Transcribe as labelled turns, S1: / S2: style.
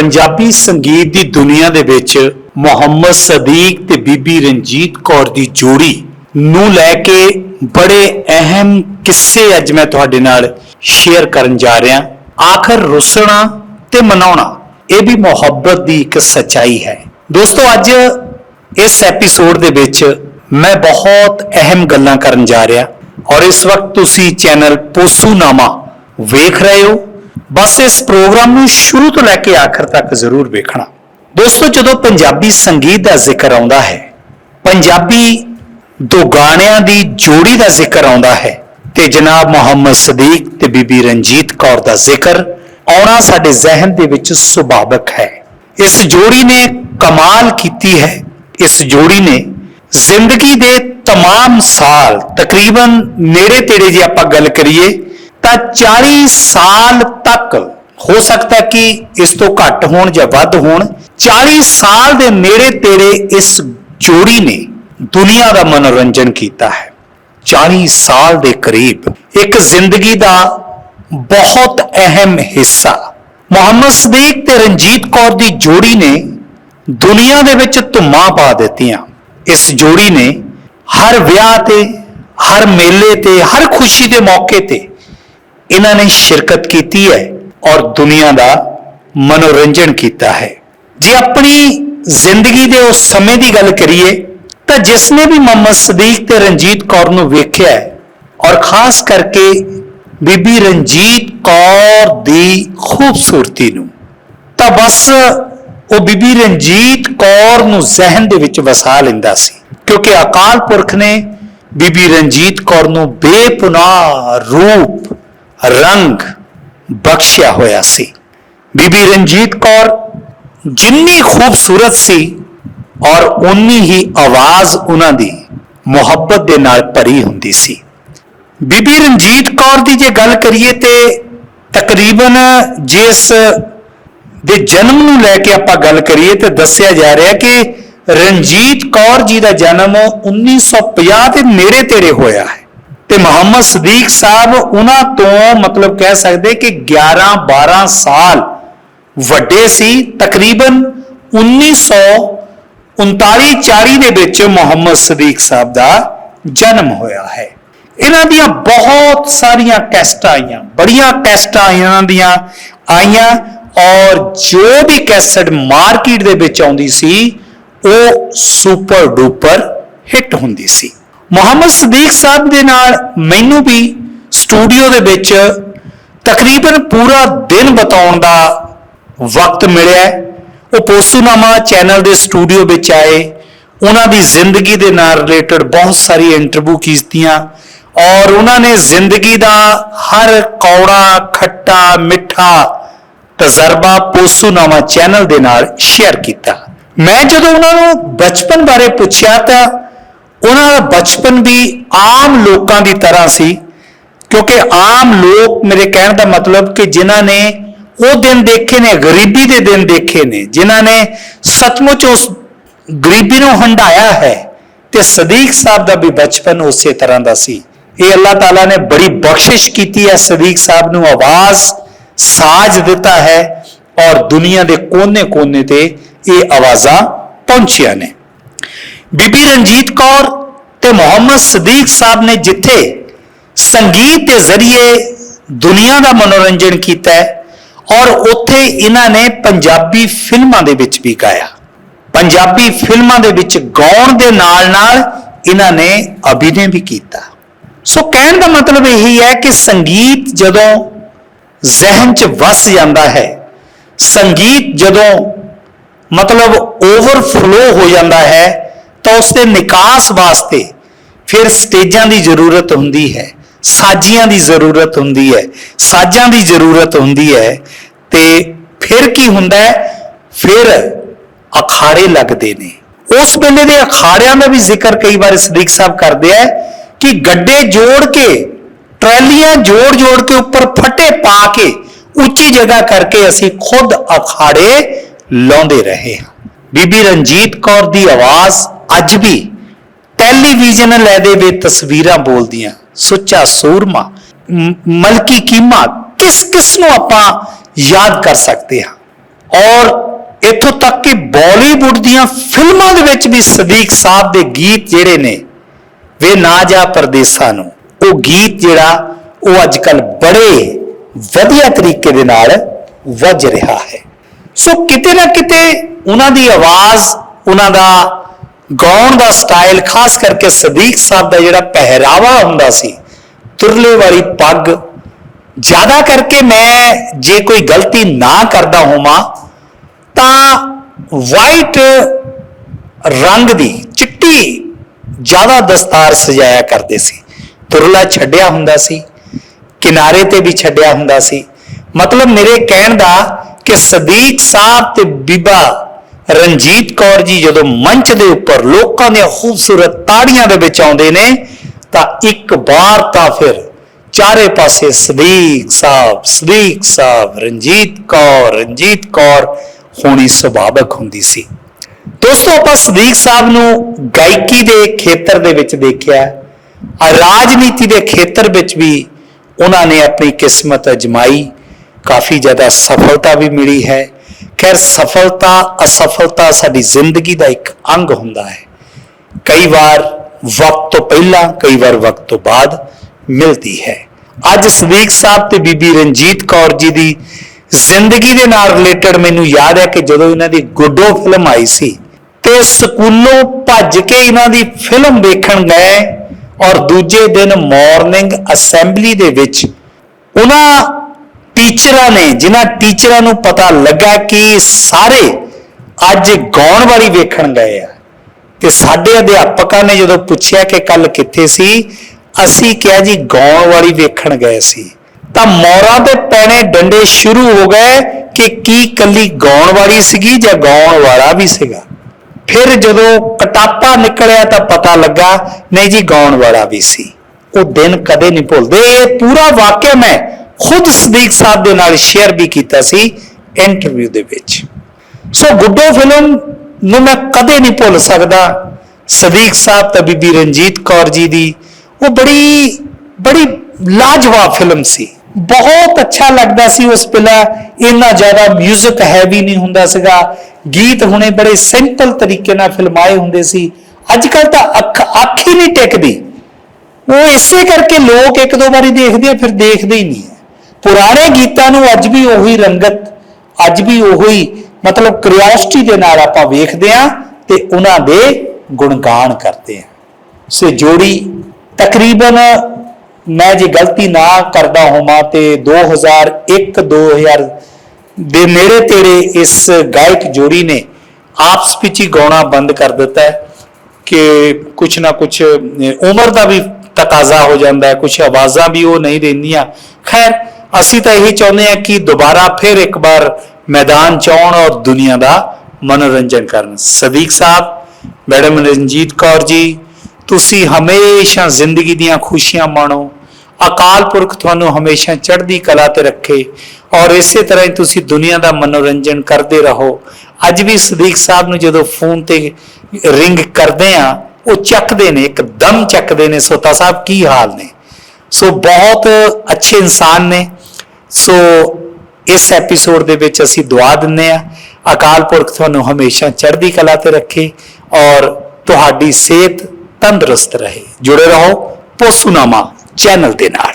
S1: ਪੰਜਾਬੀ ਸੰਗੀਤ ਦੀ ਦੁਨੀਆ ਦੇ ਵਿੱਚ ਮੁਹੰਮਦ ਸਦੀਕ ਤੇ ਬੀਬੀ ਰਣਜੀਤ ਕੌਰ ਦੀ ਜੋੜੀ ਨੂੰ ਲੈ ਕੇ ਬੜੇ ਅਹਿਮ ਕਿੱਸੇ ਅੱਜ ਮੈਂ ਤੁਹਾਡੇ ਨਾਲ ਸ਼ੇਅਰ ਕਰਨ ਜਾ ਰਿਹਾ। ਆਖਰ ਰੁੱਸਣਾ ਤੇ ਮਨਾਉਣਾ, ਇਹ ਵੀ ਮੁਹੱਬਤ ਦੀ ਇੱਕ ਸਚਾਈ ਹੈ। ਦੋਸਤੋ, ਅੱਜ ਇਸ ਐਪੀਸੋਡ ਦੇ ਵਿੱਚ ਮੈਂ ਬਹੁਤ ਅਹਿਮ ਗੱਲਾਂ ਕਰਨ ਜਾ ਰਿਹਾ। ਔਰ ਇਸ ਵਕਤ ਤੁਸੀਂ ਚੈਨਲ ਪੋਸੂਨਾਮਾ ਵੇਖ ਰਹੇ ਹੋ। ਬਸ ਇਸ ਪ੍ਰੋਗਰਾਮ ਨੂੰ ਸ਼ੁਰੂ ਤੋਂ ਲੈ ਕੇ ਆਖਰ ਤੱਕ ਜ਼ਰੂਰ ਵੇਖਣਾ ਦੋਸਤੋ ਜਦੋਂ ਪੰਜਾਬੀ ਸੰਗੀਤ ਦਾ ਜ਼ਿਕਰ ਆਉਂਦਾ ਹੈ ਪੰਜਾਬੀ ਦੋ ਗਾਣਿਆਂ ਦੀ ਜੋੜੀ ਦਾ ਜ਼ਿਕਰ ਆਉਂਦਾ ਹੈ ਤੇ ਜਨਾਬ ਮੁਹੰਮਦ ਸਦੀਕ ਤੇ ਬੀਬੀ ਰਣਜੀਤ ਕੌਰ ਦਾ ਜ਼ਿਕਰ ਆਉਣਾ ਸਾਡੇ ਜ਼ਿਹਨ ਦੇ ਵਿੱਚ ਸੁਭਾਵਕ ਹੈ ਇਸ ਜੋੜੀ ਨੇ ਕਮਾਲ ਕੀਤੀ ਹੈ ਇਸ ਜੋੜੀ ਨੇ ਜ਼ਿੰਦਗੀ ਦੇ तमाम ਸਾਲ ਤਕਰੀਬਨ ਨੇੜੇ ਤੇੜੇ ਜੇ ਆਪਾਂ ਗੱਲ ਕਰੀਏ ਤਾਂ 40 ਸਾਲ ਤੱਕ ਹੋ ਸਕਦਾ ਕਿ ਇਸ ਤੋਂ ਘੱਟ ਹੋਣ ਜਾਂ ਵੱਧ ਹੋਣ। 40 ਸਾਲ ਦੇ ਨੇੜੇ ਤੇੜੇ ਇਸ ਜੋੜੀ ਨੇ ਦੁਨੀਆ ਦਾ ਮਨੋਰੰਜਨ ਕੀਤਾ ਹੈ। 40 ਸਾਲ ਦੇ ਕਰੀਬ ਇੱਕ ਜ਼ਿੰਦਗੀ ਦਾ ਬਹੁਤ ਅਹਿਮ ਹਿੱਸਾ ਮੁਹੰਮਦ ਸਦੀਕ ਤੇ ਰਣਜੀਤ ਕੌਰ ਦੀ ਜੋੜੀ ਨੇ ਦੁਨੀਆ ਦੇ ਵਿੱਚ ਧੁੰਮਾਂ ਪਾ ਦਿੱਤੀਆਂ। ਇਸ ਜੋੜੀ ਨੇ ਹਰ ਵਿਆਹ ਤੇ, ਹਰ ਮੇਲੇ ਤੇ, ਹਰ ਖੁਸ਼ੀ ਦੇ ਮੌਕੇ ਤੇ ਇਹਨਾਂ ਨੇ ਸ਼ਿਰਕਤ ਕੀਤੀ ਹੈ ਔਰ ਦੁਨੀਆ ਦਾ ਮਨੋਰੰਜਨ ਕੀਤਾ ਹੈ। ਜੇ ਆਪਣੀ ਜ਼ਿੰਦਗੀ ਦੇ ਉਸ ਸਮੇਂ ਦੀ ਗੱਲ ਕਰੀਏ, ਤਾਂ ਜਿਸ ਨੇ ਵੀ ਮੁਹੰਮਦ ਸਦੀਕ ਤੇ ਰਣਜੀਤ ਕੌਰ ਨੂੰ ਵੇਖਿਆ ਹੈ ਔਰ ਖਾਸ ਕਰਕੇ ਬੀਬੀ ਰਣਜੀਤ ਕੌਰ ਦੀ ਖੂਬਸੂਰਤੀ ਨੂੰ, ਤਾਂ ਬਸ ਉਹ ਬੀਬੀ ਰਣਜੀਤ ਕੌਰ ਨੂੰ ਜ਼ਿਹਨ ਦੇ ਵਿੱਚ ਵਸਾ ਲੈਂਦਾ ਸੀ ਕਿਉਂਕਿ ਅਕਾਲ ਪੁਰਖ ਨੇ ਬੀਬੀ ਰਣਜੀਤ ਕੌਰ ਨੂੰ ਬੇਪੁਨਾਹ ਰੂਪ ਰੰਗ ਬਖਸ਼ਿਆ ਹੋਇਆ ਸੀ। ਬੀਬੀ ਰਣਜੀਤ ਕੌਰ ਜਿੰਨੀ ਖੂਬਸੂਰਤ ਸੀ ਔਰ ਉਨੀ ਹੀ ਆਵਾਜ਼ ਉਹਨਾਂ ਦੀ ਮੁਹੱਬਤ ਦੇ ਨਾਲ ਭਰੀ ਹੁੰਦੀ ਸੀ। ਬੀਬੀ ਰਣਜੀਤ ਕੌਰ ਦੀ ਜੇ ਗੱਲ ਕਰੀਏ ਤੇ ਤਕਰੀਬਨ ਜਿਸ ਦੇ ਜਨਮ ਨੂੰ ਲੈ ਕੇ ਆਪਾਂ ਗੱਲ ਕਰੀਏ ਤੇ ਦੱਸਿਆ ਜਾ ਰਿਹਾ ਕਿ ਰਣਜੀਤ ਕੌਰ ਜੀ ਦਾ ਜਨਮ 1950 ਦੇ ਨੇੜੇ ਤੇੜੇ ਹੋਇਆ ਹੈ। ਤੇ ਮੁਹੰਮਦ ਸਦੀਕ ਸਾਹਿਬ ਉਹਨਾਂ ਤੋਂ ਮਤਲਬ ਕਹਿ ਸਕਦੇ ਕਿ 11 12 ਸਾਲ ਵੱਡੇ ਸੀ, ਤਕਰੀਬਨ 1939 40 ਦੇ ਵਿੱਚ ਮੁਹੰਮਦ ਸਦੀਕ ਸਾਹਿਬ ਦਾ ਜਨਮ ਹੋਇਆ ਹੈ। ਇਹਨਾਂ ਦੀਆਂ ਬਹੁਤ ਸਾਰੀਆਂ ਕੈਸਟਾਂ ਆਈਆਂ, ਬੜੀਆਂ ਕੈਸਟਾਂ ਇਹਨਾਂ ਦੀਆਂ ਆਈਆਂ ਔਰ ਜੋ ਵੀ ਕੈਸਟ ਮਾਰਕੀਟ ਦੇ ਵਿੱਚ ਆਉਂਦੀ ਸੀ, ਉਹ ਸੁਪਰ ਡੂਪਰ ਹਿੱਟ ਹੁੰਦੀ ਸੀ। ਮੁਹੰਮਦ ਸਦੀਕ ਸਾਹਿਬ ਦੇ ਨਾਲ ਮੈਨੂੰ ਵੀ ਸਟੂਡੀਓ ਦੇ ਵਿੱਚ ਤਕਰੀਬਨ ਪੂਰਾ ਦਿਨ ਬਤਾਉਣ ਦਾ ਵਕਤ ਮਿਲਿਆ ਉਹ ਪੋਸੂਨਾਮਾ ਚੈਨਲ ਦੇ ਸਟੂਡੀਓ ਵਿੱਚ ਆਏ। ਉਹਨਾਂ ਦੀ ਜ਼ਿੰਦਗੀ ਦੇ ਨਾਲ ਰਿਲੇਟਡ ਬਹੁਤ ਸਾਰੀ ਇੰਟਰਵਿਊ ਕੀਤੀਆਂ ਔਰ ਉਹਨਾਂ ਨੇ ਜ਼ਿੰਦਗੀ ਦਾ ਹਰ ਕੌੜਾ, ਖੱਟਾ, ਮਿੱਠਾ ਤਜਰਬਾ ਪੋਸੂਨਾਮਾ ਚੈਨਲ ਦੇ ਨਾਲ ਸ਼ੇਅਰ ਕੀਤਾ। ਮੈਂ ਜਦੋਂ ਉਹਨਾਂ ਨੂੰ ਬਚਪਨ ਬਾਰੇ ਪੁੱਛਿਆ ਤਾਂ ਉਹਨਾਂ ਦਾ ਬਚਪਨ ਵੀ ਆਮ ਲੋਕਾਂ ਦੀ ਤਰ੍ਹਾਂ ਸੀ, ਕਿਉਂਕਿ ਆਮ ਲੋਕ ਮੇਰੇ ਕਹਿਣ ਦਾ ਮਤਲਬ ਕਿ ਜਿਨ੍ਹਾਂ ਨੇ ਉਹ ਦਿਨ ਦੇਖੇ ਨੇ, ਗਰੀਬੀ ਦੇ ਦਿਨ ਦੇਖੇ ਨੇ, ਜਿਨ੍ਹਾਂ ਨੇ ਸੱਚਮੁੱਚ ਉਸ ਗਰੀਬੀ ਨੂੰ ਹੰਡਾਇਆ ਹੈ ਤੇ ਸਦੀਕ ਸਾਹਿਬ ਦਾ ਵੀ ਬਚਪਨ ਉਸੇ ਤਰ੍ਹਾਂ ਦਾ ਸੀ। ਇਹ ਅੱਲਾਹ ਤਾਲਾ ਨੇ ਬੜੀ ਬਖਸ਼ਿਸ਼ ਕੀਤੀ ਹੈ, ਸਦੀਕ ਸਾਹਿਬ ਨੂੰ ਆਵਾਜ਼ ਸਾਜ ਦਿੱਤਾ ਹੈ ਔਰ ਦੁਨੀਆ ਦੇ ਕੋਨੇ-ਕੋਨੇ ਤੇ ਇਹ ਆਵਾਜ਼ਾਂ ਪਹੁੰਚੀਆਂ ਨੇ। ਬੀਬੀ ਰਣਜੀਤ ਕੌਰ ਤੇ ਮੁਹੰਮਦ ਸਦੀਕ ਸਾਹਿਬ ਨੇ ਜਿੱਥੇ ਸੰਗੀਤ ਦੇ ਜ਼ਰੀਏ ਦੁਨੀਆ ਦਾ ਮਨੋਰੰਜਨ ਕੀਤਾ ਹੈ ਔਰ ਉੱਥੇ ਇਹਨਾਂ ਨੇ ਪੰਜਾਬੀ ਫਿਲਮਾਂ ਦੇ ਵਿੱਚ ਵੀ ਗਾਇਆ। ਪੰਜਾਬੀ ਫਿਲਮਾਂ ਦੇ ਵਿੱਚ ਗਾਉਣ ਦੇ ਨਾਲ-ਨਾਲ ਇਹਨਾਂ ਨੇ ਅਭਿਨੈ ਵੀ ਕੀਤਾ। ਸੋ ਕਹਿਣ ਦਾ ਮਤਲਬ ਇਹੀ ਹੈ ਕਿ ਸੰਗੀਤ ਜਦੋਂ ਜ਼ਿਹਨ 'ਚ ਵਸ ਜਾਂਦਾ ਹੈ, ਸੰਗੀਤ ਜਦੋਂ ਮਤਲਬ ਓਵਰਫਲੋ ਹੋ ਜਾਂਦਾ ਹੈ ਤਾਂ ਉਸ ਦੇ ਨਿਕਾਸ ਵਾਸਤੇ ਫਿਰ ਸਟੇਜਾਂ ਦੀ ਜ਼ਰੂਰਤ ਹੁੰਦੀ ਹੈ, ਸਾਜ਼ੀਆਂ ਦੀ ਜ਼ਰੂਰਤ ਹੁੰਦੀ ਹੈ, ਸਾਜ਼ਾਂ ਦੀ ਜ਼ਰੂਰਤ ਹੁੰਦੀ ਹੈ ਤੇ ਫਿਰ ਕੀ ਹੁੰਦਾ ਹੈ? ਫਿਰ ਅਖਾੜੇ ਲੱਗਦੇ ਨੇ। ਉਸ ਵੇਲੇ ਦੇ ਅਖਾੜਿਆਂ ਦਾ ਵੀ ਜ਼ਿਕਰ ਕਈ ਵਾਰ ਸਦੀਕ ਸਾਹਿਬ ਕਰਦੇ ਆ ਕਿ ਗੱਡੇ ਜੋੜ ਕੇ, ਟਰਾਲੀਆਂ ਜੋੜ ਜੋੜ ਕੇ ਉੱਪਰ ਫੱਟੇ ਪਾ ਕੇ ਉੱਚੀ ਜਗ੍ਹਾ ਕਰਕੇ ਅਸੀਂ ਖੁਦ ਅਖਾੜੇ ਲਾਉਂਦੇ ਰਹੇ ਹਾਂ। ਬੀਬੀ ਰਣਜੀਤ ਕੌਰ ਦੀ ਆਵਾਜ਼ ਅੱਜ ਵੀ ਟੈਲੀਵਿਜ਼ਨ ਲੈ ਦੇ ਵੇ ਤਸਵੀਰਾਂ ਬੋਲਦੀਆਂ, ਸੁੱਚਾ ਸੂਰਮਾ ਮਲਕੀ ਕੀਮਾ, ਕਿਸ ਕਿਸ ਨੂੰ ਆਪਾਂ ਯਾਦ ਕਰ ਸਕਦੇ ਹਾਂ? ਔਰ ਇੱਥੋਂ ਤੱਕ ਕਿ ਬਾਲੀਵੁੱਡ ਦੀਆਂ ਫਿਲਮਾਂ ਦੇ ਵਿੱਚ ਵੀ ਸਦੀਕ ਸਾਹਿਬ ਦੇ ਗੀਤ ਜਿਹੜੇ ਨੇ, ਵੇ ਨਾ ਜਾ ਪਰਦੇਸਾਂ ਨੂੰ, ਉਹ ਗੀਤ ਜਿਹੜਾ ਉਹ ਅੱਜ ਕੱਲ ਬੜੇ ਵਧੀਆ ਤਰੀਕੇ ਦੇ ਨਾਲ ਵੱਜ ਰਿਹਾ ਹੈ। ਸੋ ਕਿਤੇ ਨਾ ਕਿਤੇ ਉਹਨਾਂ ਦੀ ਆਵਾਜ਼, ਉਹਨਾਂ ਦਾ ਗਾਉਣ ਦਾ ਸਟਾਈਲ ਖਾਸ ਕਰਕੇ ਸਦੀਕ ਸਾਹਿਬ ਦਾ ਜਿਹੜਾ ਪਹਿਰਾਵਾ ਹੁੰਦਾ ਸੀ, ਤੁਰਲੇ ਵਾਲੀ ਪੱਗ, ਜ਼ਿਆਦਾ ਕਰਕੇ ਮੈਂ ਜੇ ਕੋਈ ਗਲਤੀ ਨਾ ਕਰਦਾ ਹੋਵਾਂ, ਤਾਂ ਵਾਈਟ ਰੰਗ ਦੀ ਚਿੱਟੀ ਜ਼ਿਆਦਾ ਦਸਤਾਰ ਸਜਾਇਆ ਕਰਦੇ ਸੀ। ਤੁਰਲਾ ਛੱਡਿਆ ਹੁੰਦਾ ਸੀ, ਕਿਨਾਰੇ ਤੇ ਵੀ ਛੱਡਿਆ ਹੁੰਦਾ ਸੀ। ਮਤਲਬ ਮੇਰੇ ਕਹਿਣ ਦਾ ਕਿ ਸਦੀਕ ਸਾਹਿਬ ਤੇ ਬੀਬਾ ਰਣਜੀਤ ਕੌਰ ਜੀ ਜਦੋਂ ਮੰਚ ਦੇ ਉੱਪਰ ਲੋਕਾਂ ਦੀਆਂ ਖੂਬਸੂਰਤ ਤਾੜੀਆਂ ਦੇ ਵਿੱਚ ਆਉਂਦੇ ਨੇ, ਤਾਂ ਇੱਕ ਵਾਰ ਤਾਂ ਫਿਰ ਚਾਰੇ ਪਾਸੇ ਸਦੀਕ ਸਾਹਿਬ ਸਦੀਕ ਸਾਹਿਬ ਰਣਜੀਤ ਕੌਰ ਰਣਜੀਤ ਕੌਰ ਹੋਣੀ ਸੁਭਾਵਕ ਹੁੰਦੀ ਸੀ। ਦੋਸਤੋ, ਆਪਾਂ ਸਦੀਕ ਸਾਹਿਬ ਨੂੰ ਗਾਇਕੀ ਦੇ ਖੇਤਰ ਦੇ ਵਿੱਚ ਦੇਖਿਆ ਰਾਜਨੀਤੀ ਦੇ ਖੇਤਰ ਵਿੱਚ ਵੀ ਉਹਨਾਂ ਨੇ ਆਪਣੀ ਕਿਸਮਤ ਅਜਮਾਈ। ਕਾਫੀ ਜ਼ਿਆਦਾ ਸਫਲਤਾ ਵੀ ਮਿਲੀ ਹੈ। ਖੈਰ, ਸਫਲਤਾ, ਅਸਫਲਤਾ ਸਾਡੀ ਜ਼ਿੰਦਗੀ ਦਾ ਇੱਕ ਅੰਗ ਹੁੰਦਾ ਹੈ। ਕਈ ਵਾਰ ਵਕਤ ਤੋਂ ਪਹਿਲਾਂ, ਕਈ ਵਾਰ ਵਕਤ ਤੋਂ ਬਾਅਦ ਮਿਲਦੀ ਹੈ। ਅੱਜ ਸਦੀਕ ਸਾਹਿਬ ਤੇ ਬੀਬੀ ਰਣਜੀਤ ਕੌਰ ਜੀ ਦੀ ਜ਼ਿੰਦਗੀ ਦੇ ਨਾਲ ਰਿਲੇਟਡ ਮੈਨੂੰ ਯਾਦ ਹੈ ਕਿ ਜਦੋਂ ਇਹਨਾਂ ਦੀ ਗੁੱਡੋ ਫਿਲਮ ਆਈ ਸੀ ਤੇ ਸਕੂਲੋਂ ਭੱਜ ਕੇ ਇਹਨਾਂ ਦੀ ਫਿਲਮ ਵੇਖਣ ਗਏ ਔਰ ਦੂਜੇ ਦਿਨ ਮਾਰਨਿੰਗ ਅਸੈਂਬਲੀ ਦੇ ਵਿੱਚ ਉਹਨਾਂ ਟੀਚਰਾਂ ਨੇ, ਜਿਨ੍ਹਾਂ ਟੀਚਰਾਂ ਨੂੰ ਪਤਾ ਲੱਗਾ ਕਿ ਸਾਰੇ ਅੱਜ ਗਾਉਣ ਵਾਲੀ ਵੇਖਣ ਗਏ ਆ। ਤੇ ਸਾਡੇ ਅਧਿਆਪਕਾਂ ਨੇ ਜਦੋਂ ਪੁੱਛਿਆ ਕਿ ਕੱਲ ਕਿੱਥੇ ਸੀ, ਅਸੀਂ ਕਿਹਾ ਜੀ ਗਾਉਣ ਵਾਲੀ ਵੇਖਣ ਗਏ ਸੀ। ਤਾਂ ਮੋਰਾਂ ਤੇ ਪੈਣੇ ਡੰਡੇ ਸ਼ੁਰੂ ਹੋ ਗਏ ਕਿ ਕੀ ਕੱਲੀ ਗਾਉਣ ਵਾਲੀ ਸੀਗੀ ਜਾਂ ਗਾਉਣ ਵਾਲਾ ਵੀ ਸੀਗਾ। ਫਿਰ ਜਦੋਂ ਕਟਾਪਾ ਨਿਕਲਿਆ ਤਾਂ ਪਤਾ ਲੱਗਾ, ਨਹੀਂ ਜੀ ਗਾਉਣ ਵਾਲਾ ਵੀ ਸੀ। ਉਹ ਦਿਨ ਕਦੇ ਨਹੀਂ ਭੁੱਲਦੇ। ਇਹ ਪੂਰਾ ਵਾਕਿਆ ਮੈਂ ਖੁਦ ਸਦੀਕ ਸਾਹਿਬ ਦੇ ਨਾਲ ਸ਼ੇਅਰ ਵੀ ਕੀਤਾ ਸੀ ਇੰਟਰਵਿਊ ਦੇ ਵਿੱਚ। ਸੋ ਗੁੱਡੋ ਫਿਲਮ ਨੂੰ ਮੈਂ ਕਦੇ ਨਹੀਂ ਭੁੱਲ ਸਕਦਾ। ਸਦੀਕ ਸਾਹਿਬ ਤੇ ਬੀਬੀ ਰਣਜੀਤ ਕੌਰ ਜੀ ਦੀ ਉਹ ਬੜੀ ਬੜੀ ਲਾਜਵਾਬ ਫਿਲਮ ਸੀ। ਬਹੁਤ ਅੱਛਾ ਲੱਗਦਾ ਸੀ ਉਸ ਵੇਲੇ। ਇੰਨਾ ਜ਼ਿਆਦਾ 뮤직 ਹੈਵੀ ਨਹੀਂ ਹੁੰਦਾ ਸੀਗਾ। ਗੀਤ ਹੁਣੇ ਬੜੇ ਸਿੰਪਲ ਤਰੀਕੇ ਨਾਲ ਫਿਲਮਾਏ ਹੁੰਦੇ ਸੀ। ਅੱਜ ਕੱਲ ਤਾਂ ਅੱਖ ਅੱਖ ਹੀ ਨਹੀਂ ਟਿਕਦੀ। ਉਹ ਇਸੇ ਕਰਕੇ ਲੋਕ ਇੱਕ ਦੋ ਵਾਰੀ ਦੇਖਦੇ ਆ, ਫਿਰ ਦੇਖਦੇ ਹੀ ਨਹੀਂ। ਪੁਰਾਣੇ ਗੀਤਾਂ ਨੂੰ ਅੱਜ ਵੀ ਉਹੀ ਰੰਗਤ, ਅੱਜ ਵੀ ਉਹੀ ਮਤਲਬ ਕਿਉਰਿਓਸਿਟੀ ਦੇ ਨਾਲ ਆਪਾਂ ਵੇਖਦੇ ਆ ਤੇ ਉਹਨਾਂ ਦੇ ਗੁਣਗਾਨ ਕਰਦੇ ਆ ਸੇ ਜੋੜੀ ਤਕਰੀਬਨ ਮੈਂ ਜੇ ਗਲਤੀ ਨਾ ਕਰਦਾ ਹੋਵਾਂ ਤੇ 2001 2000 ਦੇ ਨੇੜੇ ਤੇੜੇ ਇਸ ਗਾਇਕ ਜੋੜੀ ਨੇ ਆਪਸ ਵਿੱਚ ਹੀ ਗਾਉਣਾ ਬੰਦ ਕਰ ਦਿੱਤਾ ਹੈ ਕਿ ਕੁਛ ਨਾ ਕੁਛ ਉਮਰ ਦਾ ਵੀ ਤਕਾਜ਼ਾ ਹੋ ਜਾਂਦਾ ਹੈ, ਕੁਛ ਆਵਾਜ਼ਾਂ ਵੀ ਉਹ ਨਹੀਂ ਰਹਿੰਦੀਆਂ ਖੈਰ ਅਸੀਂ ਤਾਂ ਇਹੀ ਚਾਹੁੰਦੇ ਹਾਂ ਕਿ ਦੁਬਾਰਾ ਫਿਰ ਇੱਕ ਵਾਰ ਮੈਦਾਨ ਚ ਆਉਣ ਔਰ ਦੁਨੀਆ ਦਾ ਮਨੋਰੰਜਨ ਕਰਨ। ਸਦੀਕ ਸਾਹਿਬ, ਮੈਡਮ ਰਣਜੀਤ ਕੌਰ ਜੀ, ਤੁਸੀਂ ਹਮੇਸ਼ਾ ਜ਼ਿੰਦਗੀ ਦੀਆਂ ਖੁਸ਼ੀਆਂ ਮਾਣੋ। ਅਕਾਲ ਪੁਰਖ ਤੁਹਾਨੂੰ ਹਮੇਸ਼ਾ ਚੜ੍ਹਦੀ ਕਲਾ ਤੇ ਰੱਖੇ ਔਰ ਇਸੇ ਤਰ੍ਹਾਂ ਹੀ ਤੁਸੀਂ ਦੁਨੀਆ ਦਾ ਮਨੋਰੰਜਨ ਕਰਦੇ ਰਹੋ। ਅੱਜ ਵੀ ਸਦੀਕ ਸਾਹਿਬ ਨੂੰ ਜਦੋਂ ਫੋਨ ਤੇ ਰਿੰਗ ਕਰਦੇ ਆ ਉਹ ਚੱਕਦੇ ਨੇ, ਇੱਕਦਮ ਚੱਕਦੇ ਨੇ। ਸੋਤਾ ਸਾਹਿਬ ਕੀ ਹਾਲ ਨੇ? ਸੋ ਬਹੁਤ ਅੱਛੇ ਇਨਸਾਨ ਨੇ। ਸੋ ਇਸ ਐਪੀਸੋਡ ਦੇ ਵਿੱਚ ਅਸੀਂ ਦੁਆ ਦਿੰਨੇ ਆ ਅਕਾਲ ਪੁਰਖ ਤੁਹਾਨੂੰ ਹਮੇਸ਼ਾ ਚੜ੍ਹਦੀ ਕਲਾ ਤੇ ਰੱਖੇ ਔਰ ਤੁਹਾਡੀ ਸਿਹਤ ਤੰਦਰੁਸਤ ਰਹੇ। ਜੁੜੇ ਰਹੋ ਪੋਸੂਨਾਮਾ ਚੈਨਲ ਦੇ ਨਾਲ।